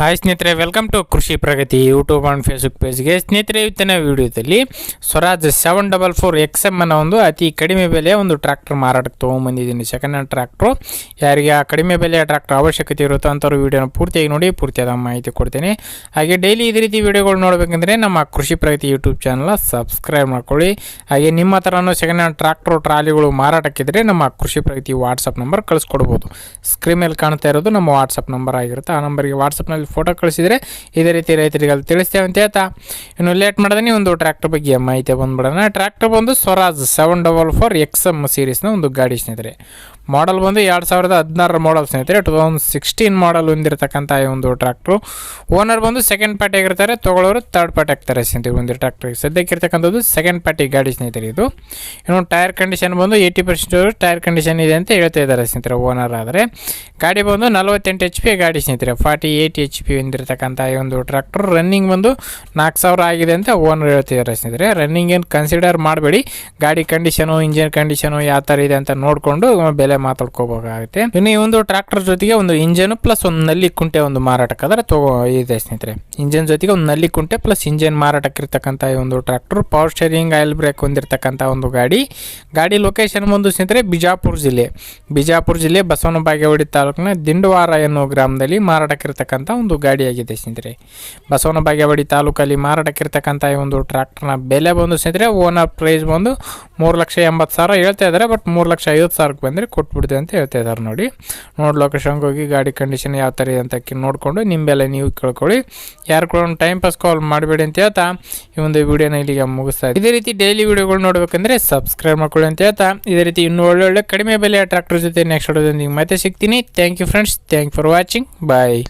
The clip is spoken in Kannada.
ಹಾಯ್ ಸ್ನೇಹಿತರೆ welcome to Krishi Pragati YouTube and Facebook ಪೇಜ್ಗೆ ಸ್ನೇಹಿತರೆ, ಇವತ್ತಿನ ವಿಡಿಯೋದಲ್ಲಿ Swaraj seven double four X M ಅನ್ನೋ ಒಂದು ಅತಿ ಕಡಿಮೆ ಬೆಲೆಯ ಒಂದು ಟ್ರ್ಯಾಕ್ಟರ್ ಮಾರಾಟಕ್ಕೆ ತೊಗೊಂಬಂದಿದ್ದೀನಿ. ಸೆಕೆಂಡ್ ಹ್ಯಾಂಡ್ ಟ್ರ್ಯಾಕ್ಟ್ರು ಯಾರಿಗೆ ಆ ಕಡಿಮೆ ಬೆಲೆಯ ಟ್ರ್ಯಾಕ್ಟರ್ ಅವಶ್ಯಕತೆ ಇರುತ್ತೋ ಅಂಥವ್ರು ವಿಡಿಯೋನ ಪೂರ್ತಿಯಾಗಿ ನೋಡಿ, ಪೂರ್ತಿಯಾದ ಮಾಹಿತಿ ಕೊಡ್ತೀನಿ. ಹಾಗೆ ಡೈಲಿ ಇದೇ ರೀತಿ ವಿಡಿಯೋಗಳು ನೋಡಬೇಕಂದ್ರೆ ನಮ್ಮ ಕೃಷಿ ಪ್ರಗತಿ ಯೂಟ್ಯೂಬ್ ಚಾನಲ್ ಸಬ್ಸ್ಕ್ರೈಬ್ ಮಾಡ್ಕೊಳ್ಳಿ. ಹಾಗೆ ನಿಮ್ಮ ಹತ್ರನೂ ಸೆಕೆಂಡ್ ಹ್ಯಾಂಡ್ ಟ್ರ್ಯಾಕ್ಟ್ರು ಟ್ರಾಲಿಗಳು ಮಾರಾಟಕ್ಕಿದ್ರೆ ನಮ್ಮ ಕೃಷಿ ಪ್ರಗತಿ ವಾಟ್ಸಪ್ ನಂಬರ್ ಕಳಿಸ್ಕೊಡ್ಬೋದು. ಸ್ಕ್ರೀನ್ ಮೇಲೆ ಕಾಣ್ತಾ ಇರೋದು ನಮ್ಮ ವಾಟ್ಸಪ್ ನಂಬರ್ ಆಗಿರುತ್ತೆ. ಆ ನಂಬರ್ಗೆ ವಾಟ್ಸಪ್ನಲ್ಲಿ ಫೋಟೋ ಕಳಿಸಿದರೆ ಇದೇ ರೀತಿ ರೈತರಿಗೆ ಅಲ್ಲಿ ತಿಳಿಸ್ತೇವೆ ಅಂತ ಹೇಳ್ತಾ. ಇನ್ನು ಲೇಟ್ ಮಾಡಿದ್ರೆ ಒಂದು ಟ್ರ್ಯಾಕ್ಟರ್ ಬಗ್ಗೆ ಮಾಹಿತಿ ಬಂದ್ಬಿಡೋಣ. ಟ್ರ್ಯಾಕ್ಟರ್ ಬಂದು Swaraj seven double four X M ಸೀರೀಸ್ನ ಒಂದು ಗಾಡಿ ಸ್ನೇಹಿತರೆ. ಮಾಡಲ್ ಬಂದು ಎರಡು ಸಾವಿರದ ಹದಿನಾರರ ಮಾಡಲ್ ಸ್ನೇಹಿತರೆ. ಟು ತೌಸಂಡ್ ಸಿಕ್ಸ್ಟೀನ್ ಮಾಡಲ್ ಹೊಂದಿರತಕ್ಕಂಥ ಈ ಒಂದು ಟ್ರ್ಯಾಕ್ಟ್ರು ಓನರ್ ಬಂದು ಸೆಕೆಂಡ್ ಪಾರ್ಟಿ ಆಗಿರ್ತಾರೆ. ತೊಗೊಳೋರು ತರ್ಡ್ ಪಾರ್ಟಿ ಆಗ್ತಾರೆ ಸ್ನೇಹಿತರೆ ಒಂದು ಟ್ರ್ಯಾಕ್ಟ್ರಿಗೆ ಸದ್ಯಕ್ಕೆ ಇರ್ತಕ್ಕಂಥದ್ದು ಸೆಕೆಂಡ್ ಪಾರ್ಟಿ ಗಾಡಿ ಸ್ನೇಹಿತರೆ ಇದು. ಇನ್ನು ಟೈರ್ ಕಂಡೀಷನ್ ಬಂದು ಏಯ್ಟಿ ಪರ್ಸೆಂಟ್ ಟೈರ್ ಕಂಡೀಷನ್ ಇದೆ ಅಂತ ಹೇಳ್ತಾ ಇದ್ದಾರೆ ಸ್ನೇಹಿತರೆ ಓನರ್ ಆದರೆ. ಗಾಡಿ ಬಂದು ನಲವತ್ತೆಂಟು ಎಚ್ ಪಿ ಗಾಡಿ ಸ್ನೇಹಿತರೆ. ಫಾರ್ಟಿ ಏಯ್ಟ್ ಎಚ್ ಪಿ ಹೊಂದಿರತಕ್ಕಂಥ ಈ ಒಂದು ಟ್ರ್ಯಾಕ್ಟರ್ ರನ್ನಿಂಗ್ ಬಂದು ನಾಲ್ಕು ಸಾವಿರ ಆಗಿದೆ ಅಂತ ಓನರ್ ಹೇಳ್ತಿದ್ದಾರೆ ಸ್ನೇಹಿತರೆ ರನ್ನಿಂಗ್ ಏನು ಕನ್ಸಿಡರ್ ಮಾಡಬೇಡಿ. ಗಾಡಿ ಕಂಡೀಷನು ಇಂಜಿನ್ ಕಂಡೀಷನು ಯಾವ ಥರ ಇದೆ ಅಂತ ನೋಡಿಕೊಂಡು ಬೆಲೆ ಮಾತಾಡ್ಕೋಬೇಕಾಗುತ್ತೆ. ಇನ್ನು ಈ ಒಂದು ಟ್ರ್ಯಾಕ್ಟರ್ ಜೊತೆಗೆ ಒಂದು ಇಂಜನ್ ಪ್ಲಸ್ ಒಂದು ನಲ್ಲಿ ಕುಂಟೆ ಒಂದು ಮಾರಾಟಕ್ಕಾದ್ರೆ ತಗೋ ಇದೆ ಸ್ನೇಹಿತರೆ ಇಂಜನ್ ಜೊತೆಗೆ ಒಂದು ನಲ್ಲಿ ಕುಂಟೆ ಪ್ಲಸ್ ಇಂಜನ್ ಮಾರಾಟಕ್ಕಿರ್ತಕ್ಕಂಥ ಈ ಒಂದು tractor power steering oil brake ಹೊಂದಿರತಕ್ಕಂಥ ಒಂದು ಗಾಡಿ. ಗಾಡಿ ಲೊಕೇಶನ್ ಬಂದು ಸ್ನೇಹಿತರೆ ಬಿಜಾಪುರ ಜಿಲ್ಲೆ. ಬಿಜಾಪುರ ಜಿಲ್ಲೆ ಬಸವನ ಬಾಗೇವಾಡಿ ತಾಲೂಕಿನ ದಿಂಡವಾರ ಎನ್ನುವ ಗ್ರಾಮದಲ್ಲಿ ಮಾರಾಟಕ್ಕಿರ್ತಕ್ಕಂಥ ಒಂದು ಗಾಡಿಯಾಗಿದೆ ಸ್ನೇಹಿತರೆ. ಬಸವನ ಬಾಗೇವಾಡಿ ತಾಲೂಕಲ್ಲಿ ಮಾರಾಟಕ್ಕಿರ್ತಕ್ಕಂಥ ಈ ಒಂದು ಟ್ರ್ಯಾಕ್ಟರ್ನ ಬೆಲೆ ಬಂದು ಸ್ನೇಹಿತರೆ, ಓನರ್ ಪ್ರೈಸ್ ಬಂದು ಮೂರು ಲಕ್ಷ ಎಂಬತ್ತು ಸಾವಿರ ಹೇಳ್ತಾ ಇದ್ದಾರೆ. ಬಟ್ ಮೂರು ಲಕ್ಷ ಐವತ್ತು ಸಾವಿರಕ್ಕೆ ಬಂದರೆ ಕೊಟ್ಬಿಡ್ತೀವಿ ಅಂತ ಹೇಳ್ತಾ ಇದ್ದಾರೆ ನೋಡಿ. ನೋಡಿ ಲೊಕೇಶನ್ಗೆ ಹೋಗಿ ಗಾಡಿ ಕಂಡೀಷನ್ ಯಾವ ಥರ ಇದೆ ಅಂತ ನೋಡಿಕೊಂಡು ನಿಂಬೆಲ್ಲ ನೀವು ಕೇಳ್ಕೊಳ್ಳಿ. ಯಾರು ಕೂಡ ಒಂದು ಟೈಮ್ ಪಾಸ್ ಕಾಲ್ ಮಾಡಬೇಡಿ ಅಂತ ಹೇಳ್ತಾ ಈ ಒಂದು ವಿಡಿಯೋನ ಇಲ್ಲಿಗೆ ಮುಗಿಸ್ತಾ ಇದೆ ಇದೇ ರೀತಿ ಡೈಲಿ ವಿಡಿಯೋಗಳು ನೋಡಬೇಕಂದ್ರೆ ಸಬ್ಸ್ಕ್ರೈಬ್ ಮಾಡ್ಕೊಳ್ಳಿ ಅಂತ ಹೇಳ್ತಾ ಇದೇ ರೀತಿ ಇನ್ನೂ ಒಳ್ಳೊಳ್ಳೆ ಕಡಿಮೆ ಬೆಲೆಯ ಟ್ರ್ಯಾಕ್ಟರ್ ಜೊತೆ ನೆಕ್ಸ್ಟ್ ವಿಡಿಯೋದೊಂದಿಗೆ ಮತ್ತೆ ಸಿಗ್ತೀನಿ. Thank you friends thank for watching bye